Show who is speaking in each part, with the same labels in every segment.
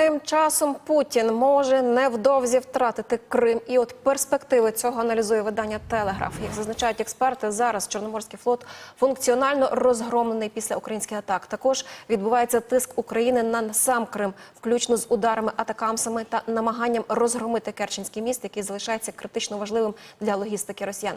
Speaker 1: Тим часом Путін може невдовзі втратити Крим, і от перспективи цього аналізує видання Телеграф. Як зазначають експерти, зараз Чорноморський флот функціонально розгромлений після українських атак. Також відбувається тиск України на сам Крим, включно з ударами, атакамсами та намаганням розгромити Керченський міст, який залишається критично важливим для логістики росіян.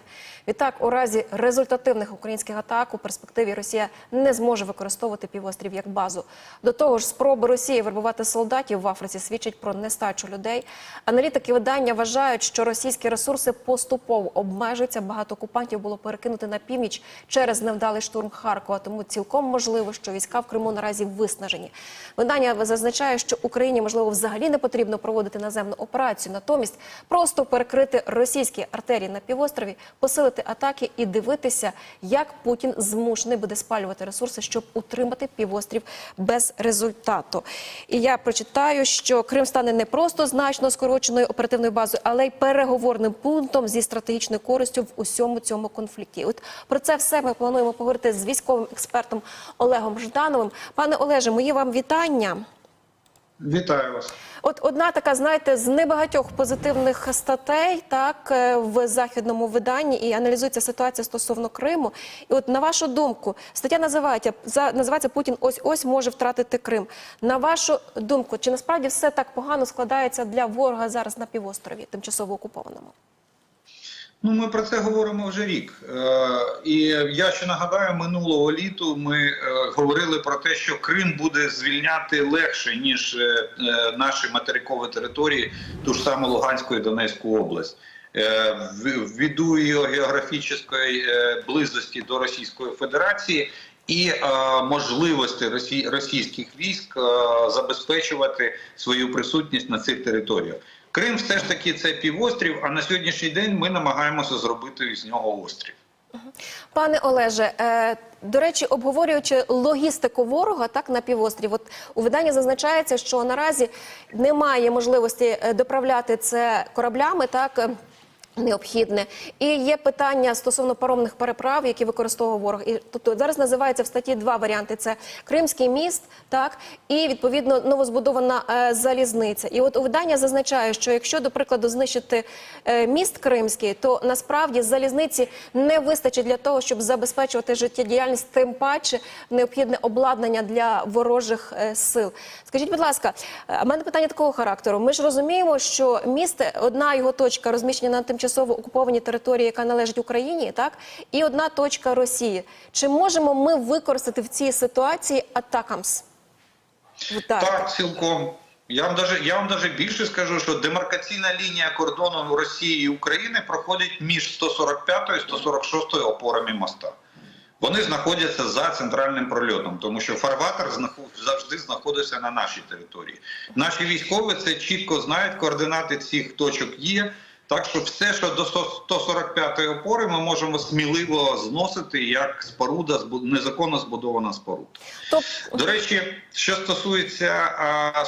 Speaker 1: Відтак, у разі результативних українських атак у перспективі Росія не зможе використовувати півострів як базу. До того ж, спроби Росії вербувати солдатів в Африці свідчать про нестачу людей. Аналітики видання вважають, що російські ресурси поступово обмежуються. Багато окупантів було перекинути на північ через невдалий штурм Харкова. Тому цілком можливо, що війська в Криму наразі виснажені. Видання зазначає, що Україні можливо взагалі не потрібно проводити наземну операцію, натомість просто перекрити російські артерії на півострові, посилити атаки і дивитися, як Путін змушений буде спалювати ресурси, щоб утримати півострів без результату. І я прочитаю, що Крим стане не просто значно скороченою оперативною базою, але й переговорним пунктом зі стратегічною користю в усьому цьому конфлікті. От про це все ми плануємо поговорити з військовим експертом Олегом Ждановим. Пане Олеже, мої вам вітання.
Speaker 2: Вітаю вас.
Speaker 1: От одна така, знаєте, з небагатьох позитивних статей, так е, в західному виданні і аналізується ситуація стосовно Криму. І от на вашу думку, стаття називається називається Путін. Ось ось може втратити Крим. На вашу думку, чи насправді все так погано складається для ворога зараз на півострові, тимчасово окупованому?
Speaker 2: Ну, ми про це говоримо вже рік. Е, і я ще нагадаю, минулого літу ми е, говорили про те, що Крим буде звільняти легше ніж е, наші материкові території, ту ж саму Луганську і Донецьку область. В- Ввиду її географічної близості до Російської Федерації і можливості російських військ забезпечувати свою присутність на цих територіях. Крим все ж таки це півострів, а на сьогоднішній день ми намагаємося зробити з нього острів.
Speaker 1: Пане Олеже, е, до речі, обговорюючи логістику ворога так на півострів, от у виданні зазначається, що наразі немає можливості е, доправляти це кораблями, так. Е, Необхідне і є питання стосовно паромних переправ, які використовував ворог. І тобто зараз називається в статті два варіанти: це Кримський міст, так і відповідно новозбудована е, залізниця. І от у видання зазначає, що якщо до прикладу знищити е, міст Кримський, то насправді залізниці не вистачить для того, щоб забезпечувати життєдіяльність, тим паче необхідне обладнання для ворожих е, сил. Скажіть, будь ласка, е, а мене питання такого характеру. Ми ж розуміємо, що місто одна його точка розміщена на тимчасово окупованій території, яка належить Україні, так і одна точка Росії. Чи можемо ми використати в цій ситуації атакамс?
Speaker 2: Так, цілком. Я вам даже я вам даже більше скажу, що демаркаційна лінія кордону Росії і України проходить між 145 і 146 опорами моста. Вони знаходяться за центральним прольотом, тому що фарватер завжди знаходиться на нашій території. Наші військові це чітко знають, координати цих точок є. Так що все, що до 145-ї опори, ми можемо сміливо зносити як споруда, незаконно збудована споруда.
Speaker 1: Топ...
Speaker 2: До речі, що стосується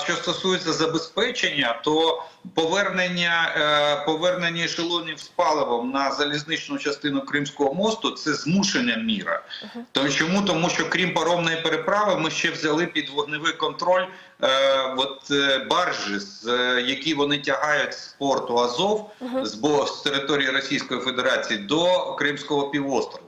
Speaker 2: що стосується забезпечення, то повернення е, повернення ешелонів з паливом на залізничну частину Кримського мосту це змушена міра. Тому чому? Тому що крім паромної переправи, ми ще взяли під вогневий контроль е, от, е, баржі, з, які вони тягають з порту Азов з, бо- з території Російської Федерації до Кримського півострову.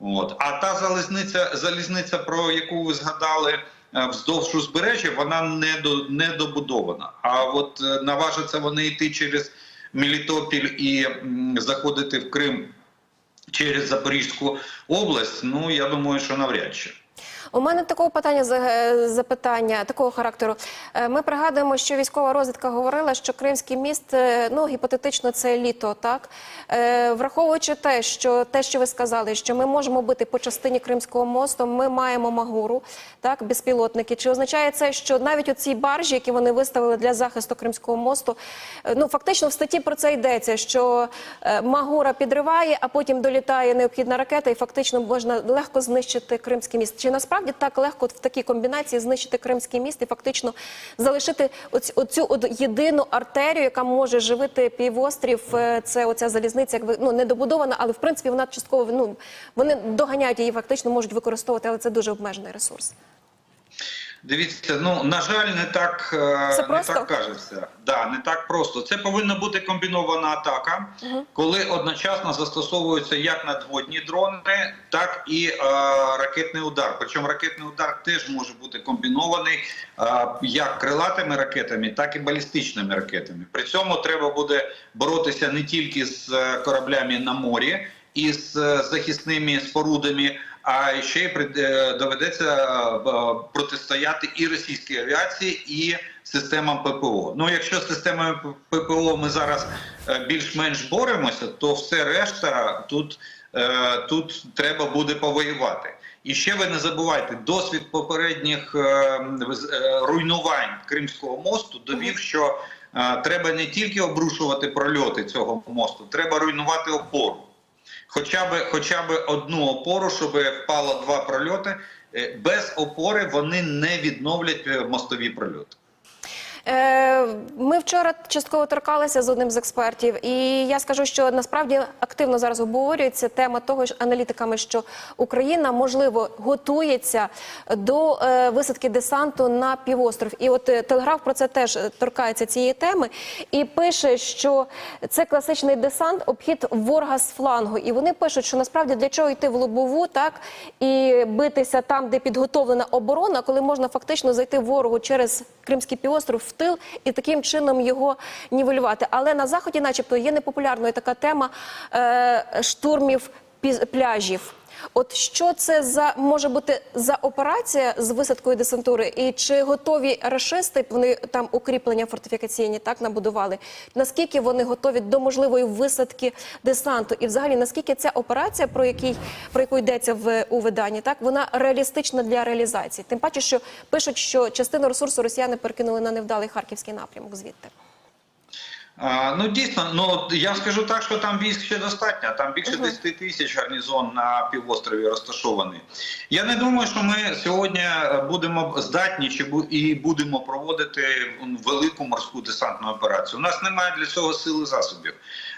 Speaker 2: От. А та залізниця, залізниця, про яку ви згадали вздовж узбережжя, вона не, до, не добудована. А от е, наважаться вони йти через Мелітопіль і заходити в Крим через Запорізьку область, ну я думаю, що навряд чи.
Speaker 1: У мене такого питання запитання такого характеру. Е, Ми пригадуємо, що військова розвідка говорила, що Кримський міст, е, ну гіпотетично, це літо, так Е, враховуючи те, що те, що ви сказали, що ми можемо бити по частині Кримського мосту, ми маємо магуру, так безпілотники. Чи означає це, що навіть оці баржі, які вони виставили для захисту Кримського мосту, е, ну фактично в статті про це йдеться, що е, магура підриває, а потім долітає необхідна ракета, і фактично можна легко знищити Кримський міст. Чи насправді так легко в такій комбінації знищити Кримський міст і фактично залишити оцю от єдину артерію, яка може живити півострів? е, Це оця залізниця, якби ну не добудована, але в принципі вона частково ну вони доганяють її, фактично можуть використовувати, але це дуже обмежений ресурс.
Speaker 2: Дивіться, ну на жаль, не так, е,
Speaker 1: Це
Speaker 2: не
Speaker 1: просто?
Speaker 2: так кажеться. Да, не так просто. Це повинна бути комбінована атака, коли одночасно застосовуються як надводні дрони, так і е, ракетний удар. Причому ракетний удар теж може бути комбінований е, як крилатими ракетами, так і балістичними ракетами. При цьому треба буде боротися не тільки з е, кораблями на морі і з е, захисними спорудами. А ще й е, доведеться е, протистояти і російській авіації, і системам ППО. Ну, якщо з системами ППО ми зараз більш-менш боремося, то все решта тут, тут треба буде повоювати. І ще ви не забувайте, досвід попередніх руйнувань Кримського мосту довів, що треба не тільки обрушувати прольоти цього мосту, треба руйнувати опору хоча б хоча б одну опору, щоб впало два прольоти. Е, Без опори вони не відновлять е, мостові прольоти.
Speaker 1: Е, Ми вчора частково торкалися з одним з експертів, і я скажу, що насправді активно зараз обговорюється тема того ж аналітиками, що Україна можливо готується до е, висадки десанту на півостров. І от е, телеграф про це теж торкається цієї теми і пише, що це класичний десант, обхід ворога з флангу. І вони пишуть, що насправді для чого йти в лобову, так і битися там, де підготовлена оборона, коли можна фактично зайти ворогу через Кримський півостров тил і таким чином його нівелювати. Але на заході, начебто, є непопулярною така тема е, штурмів пляжів. От що це за може бути за операція з висадкою десантури, і чи готові рашисти? Вони там укріплення фортифікаційні так набудували. Наскільки вони готові до можливої висадки десанту? І взагалі наскільки ця операція, про який про яку йдеться в у виданні, так вона реалістична для реалізації? Тим паче, що пишуть, що частину ресурсу росіяни перекинули на невдалий харківський напрямок звідти.
Speaker 2: А, ну дійсно, ну я скажу так, що там військ ще достатньо. Там більше 10 тисяч гарнізон на півострові розташований. Я не думаю, що ми сьогодні будемо здатні чи і будемо проводити велику морську десантну операцію. У нас немає для цього сили засобів.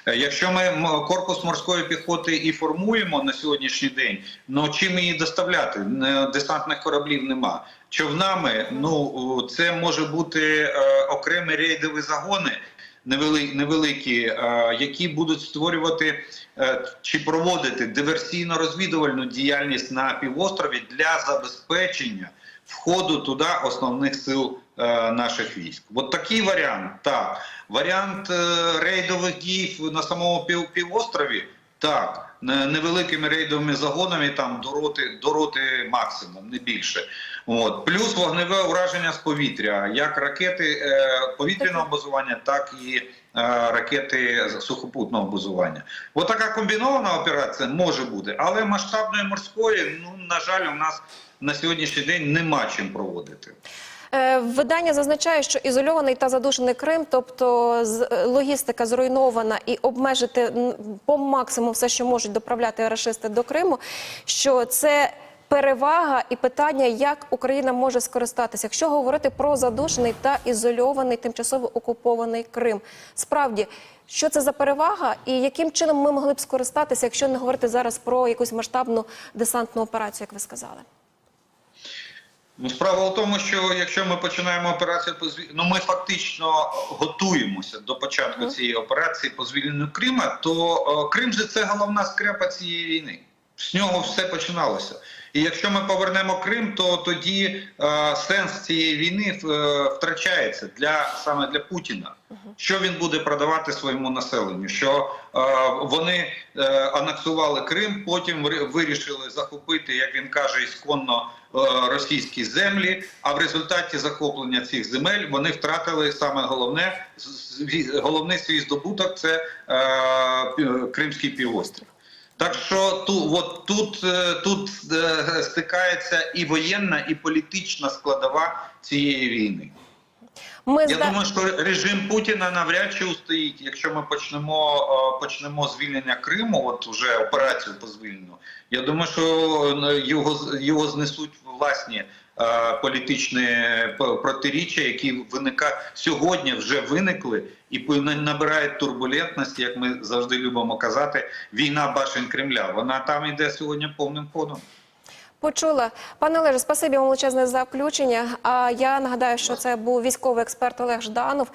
Speaker 2: Е, Якщо ми корпус морської піхоти і формуємо на сьогоднішній день, ну чим її доставляти? Десантних кораблів нема. Човнами, ну це може бути е, окремі рейдові загони невеликі, е, які будуть створювати е, чи проводити диверсійно-розвідувальну діяльність на півострові для забезпечення входу туди основних сил е, наших військ. От такий варіант. Так, варіант рейдових дій на самому пів- півострові. Так, невеликими рейдовими загонами там до роти, до роти максимум, не більше. От. Плюс вогневе ураження з повітря, як ракети е, повітряного базування, так і е, ракети сухопутного базування. От така комбінована операція може бути, але масштабної морської, ну на жаль, у нас на сьогоднішній день нема чим проводити.
Speaker 1: Е, Видання зазначає, що ізольований та задушений Крим, тобто е, логістика зруйнована і обмежити по максимуму все, що можуть доправляти рашисти до Криму, що це перевага і питання, як Україна може скористатися, якщо говорити про задушений та ізольований тимчасово окупований Крим. Справді, що це за перевага, і яким чином ми могли б скористатися, якщо не говорити зараз про якусь масштабну десантну операцію, як ви сказали?
Speaker 2: Ну, справа в тому, що якщо ми починаємо операцію по звіль... ну ми фактично готуємося до початку цієї операції по звільненню Крима, то е, Крим же це головна скрепа цієї війни. З нього все починалося. І якщо ми повернемо Крим, то тоді е, сенс цієї війни е, втрачається для саме для Путіна. Що він буде продавати своєму населенню? Що е, вони е, анексували Крим, потім вирішили захопити, як він каже, ісконно е, російські землі. А в результаті захоплення цих земель вони втратили саме головне головний свій здобуток це е, Кримський півострів. Так що ту, от тут, е, тут е, стикається і воєнна, і політична складова цієї війни.
Speaker 1: Ми
Speaker 2: Я
Speaker 1: зда-
Speaker 2: думаю, що режим Путіна навряд чи устоїть, якщо ми почнемо е, почнемо звільнення Криму, от уже операцію по звільненню. Я думаю, що його його знесуть власні політичні протиріччя, які виника сьогодні вже виникли і пи- на- набирають турбулентності, як ми завжди любимо казати. Війна башень Кремля. Вона там йде сьогодні повним ходом.
Speaker 1: Почула. Пане Олеже, спасибі вам величезне за включення. А я нагадаю, що це був військовий експерт Олег Жданов.